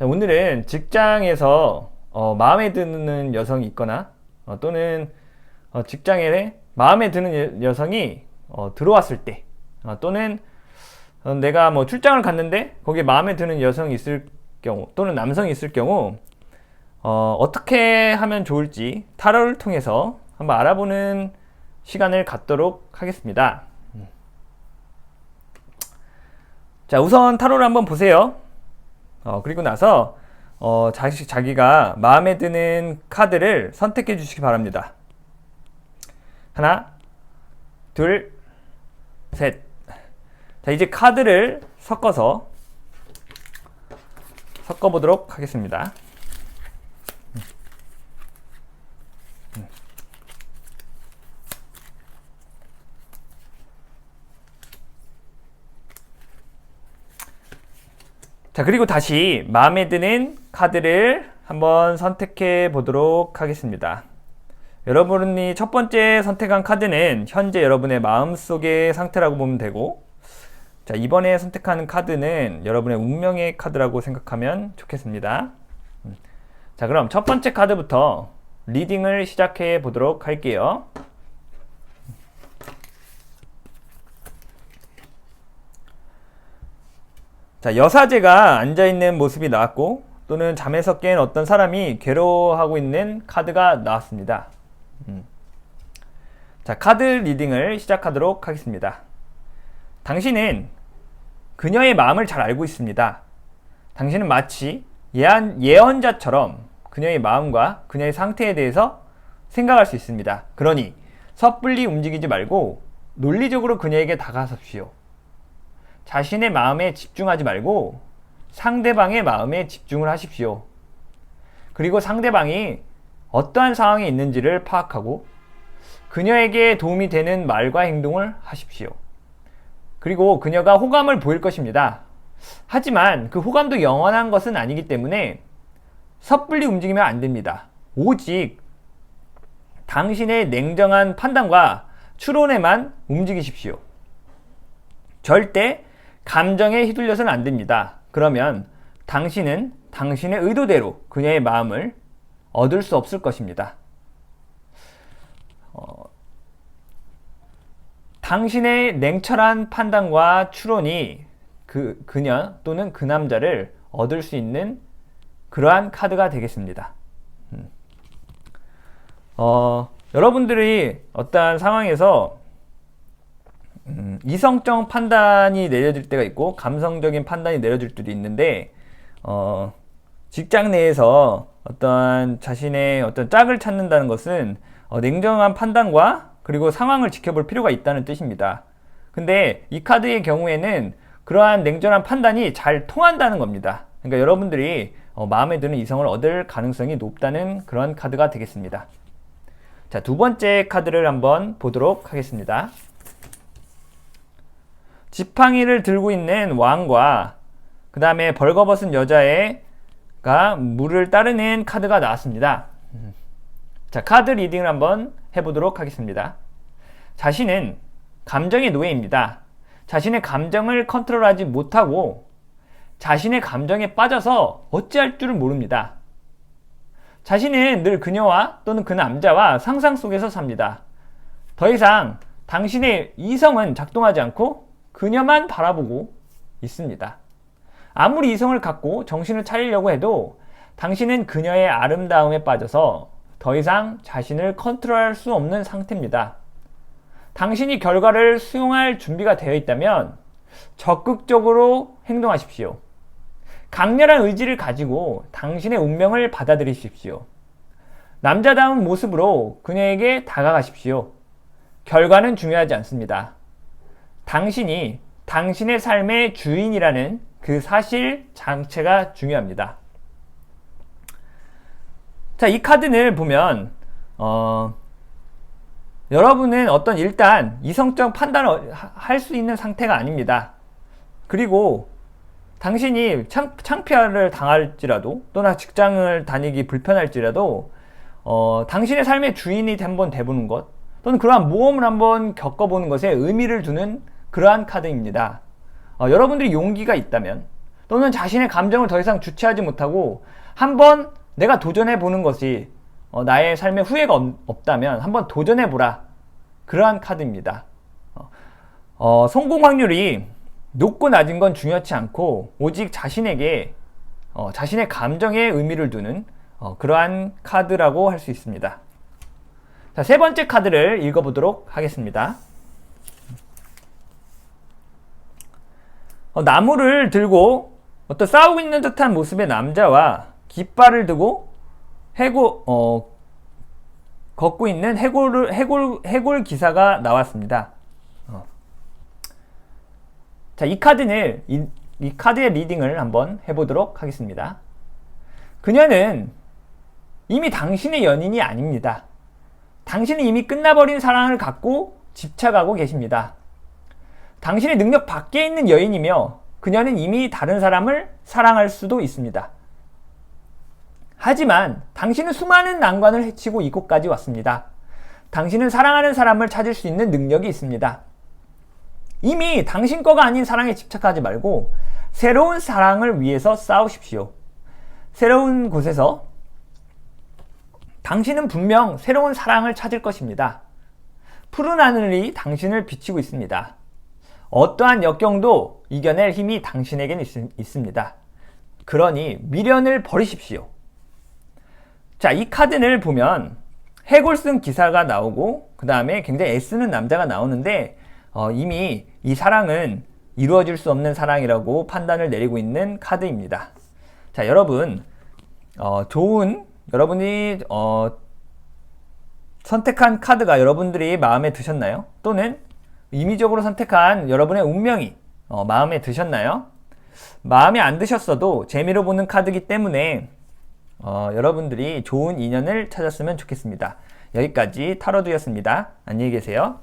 자, 오늘은 직장에서 어, 마음에 드는 여성이 있거나 어, 또는 어, 직장에 마음에 드는 여, 여성이 어, 들어왔을 때 어, 또는 어, 내가 뭐 출장을 갔는데 거기에 마음에 드는 여성이 있을 경우 또는 남성이 있을 경우 어, 어떻게 하면 좋을지 타로를 통해서 한번 알아보는 시간을 갖도록 하겠습니다. 자, 우선 타로를 한번 보세요. 어, 그리고 나서 어, 자기, 자기가 마음에 드는 카드를 선택해 주시기 바랍니다. 하나, 둘, 셋. 자, 이제 카드를 섞어서 섞어 보도록 하겠습니다. 자, 그리고 다시 마음에 드는 카드를 한번 선택해 보도록 하겠습니다. 여러분이 첫 번째 선택한 카드는 현재 여러분의 마음속의 상태라고 보면 되고, 자, 이번에 선택하는 카드는 여러분의 운명의 카드라고 생각하면 좋겠습니다. 음. 자, 그럼 첫 번째 카드부터 리딩을 시작해 보도록 할게요. 자, 여사제가 앉아있는 모습이 나왔고, 또는 잠에서 깬 어떤 사람이 괴로워하고 있는 카드가 나왔습니다. 음. 자, 카드 리딩을 시작하도록 하겠습니다. 당신은 그녀의 마음을 잘 알고 있습니다. 당신은 마치 예언, 예언자처럼 그녀의 마음과 그녀의 상태에 대해서 생각할 수 있습니다. 그러니 섣불리 움직이지 말고 논리적으로 그녀에게 다가섭시오. 자신의 마음에 집중하지 말고 상대방의 마음에 집중을 하십시오. 그리고 상대방이 어떠한 상황에 있는지를 파악하고 그녀에게 도움이 되는 말과 행동을 하십시오. 그리고 그녀가 호감을 보일 것입니다. 하지만 그 호감도 영원한 것은 아니기 때문에 섣불리 움직이면 안 됩니다. 오직 당신의 냉정한 판단과 추론에만 움직이십시오. 절대 감정에 휘둘려서는 안 됩니다. 그러면 당신은 당신의 의도대로 그녀의 마음을 얻을 수 없을 것입니다. 어, 당신의 냉철한 판단과 추론이 그 그녀 또는 그 남자를 얻을 수 있는 그러한 카드가 되겠습니다. 음. 어, 여러분들이 어떠한 상황에서 음, 이성적 판단이 내려질 때가 있고 감성적인 판단이 내려질 때도 있는데 어, 직장 내에서 어떤 자신의 어떤 짝을 찾는다는 것은 어, 냉정한 판단과 그리고 상황을 지켜볼 필요가 있다는 뜻입니다. 근데 이 카드의 경우에는 그러한 냉정한 판단이 잘 통한다는 겁니다. 그러니까 여러분들이 어, 마음에 드는 이성을 얻을 가능성이 높다는 그런 카드가 되겠습니다. 자, 두 번째 카드를 한번 보도록 하겠습니다. 지팡이를 들고 있는 왕과 그 다음에 벌거벗은 여자애가 물을 따르는 카드가 나왔습니다. 자, 카드 리딩을 한번 해보도록 하겠습니다. 자신은 감정의 노예입니다. 자신의 감정을 컨트롤하지 못하고 자신의 감정에 빠져서 어찌할 줄을 모릅니다. 자신은 늘 그녀와 또는 그 남자와 상상 속에서 삽니다. 더 이상 당신의 이성은 작동하지 않고 그녀만 바라보고 있습니다. 아무리 이성을 갖고 정신을 차리려고 해도 당신은 그녀의 아름다움에 빠져서 더 이상 자신을 컨트롤할 수 없는 상태입니다. 당신이 결과를 수용할 준비가 되어 있다면 적극적으로 행동하십시오. 강렬한 의지를 가지고 당신의 운명을 받아들이십시오. 남자다운 모습으로 그녀에게 다가가십시오. 결과는 중요하지 않습니다. 당신이 당신의 삶의 주인이라는 그 사실 장체가 중요합니다. 자, 이 카드를 보면, 어, 여러분은 어떤 일단 이성적 판단을 할 수 있는 상태가 아닙니다. 그리고 당신이 창, 창피를 당할지라도 또는 직장을 다니기 불편할지라도 어, 당신의 삶의 주인이 한번 돼보는 것 또는 그러한 모험을 한번 겪어보는 것에 의미를 두는 그러한 카드입니다. 어, 여러분들이 용기가 있다면 또는 자신의 감정을 더 이상 주체하지 못하고 한번 내가 도전해 보는 것이 어, 나의 삶에 후회가 없, 없다면 한번 도전해 보라. 그러한 카드입니다. 어, 어, 성공 확률이 높고 낮은 건 중요하지 않고 오직 자신에게 어, 자신의 감정에 의미를 두는 어, 그러한 카드라고 할 수 있습니다. 자, 세 번째 카드를 읽어보도록 하겠습니다. 어, 나무를 들고 어떤 싸우고 있는 듯한 모습의 남자와 깃발을 들고 해골, 어, 걷고 있는 해골, 해골, 해골 기사가 나왔습니다. 어. 자, 이 카드는, 이, 이 카드의 리딩을 한번 해보도록 하겠습니다. 그녀는 이미 당신의 연인이 아닙니다. 당신은 이미 끝나버린 사랑을 갖고 집착하고 계십니다. 당신의 능력 밖에 있는 여인이며 그녀는 이미 다른 사람을 사랑할 수도 있습니다. 하지만 당신은 수많은 난관을 헤치고 이곳까지 왔습니다. 당신은 사랑하는 사람을 찾을 수 있는 능력이 있습니다. 이미 당신 거가 아닌 사랑에 집착하지 말고 새로운 사랑을 위해서 싸우십시오. 새로운 곳에서 당신은 분명 새로운 사랑을 찾을 것입니다. 푸른 하늘이 당신을 비치고 있습니다. 어떠한 역경도 이겨낼 힘이 당신에겐 있, 습니다 그러니 미련을 버리십시오. 자, 이 카드를 보면 해골 쓴 기사가 나오고 그 다음에 굉장히 애쓰는 남자가 나오는데 어, 이미 이 사랑은 이루어질 수 없는 사랑이라고 판단을 내리고 있는 카드입니다. 자, 여러분 어, 좋은 여러분이 어, 선택한 카드가 여러분들이 마음에 드셨나요? 또는 임의적으로 선택한 여러분의 운명이 어, 마음에 드셨나요? 마음에 안 드셨어도 재미로 보는 카드이기 때문에 어, 여러분들이 좋은 인연을 찾았으면 좋겠습니다. 여기까지 타로드였습니다. 안녕히 계세요.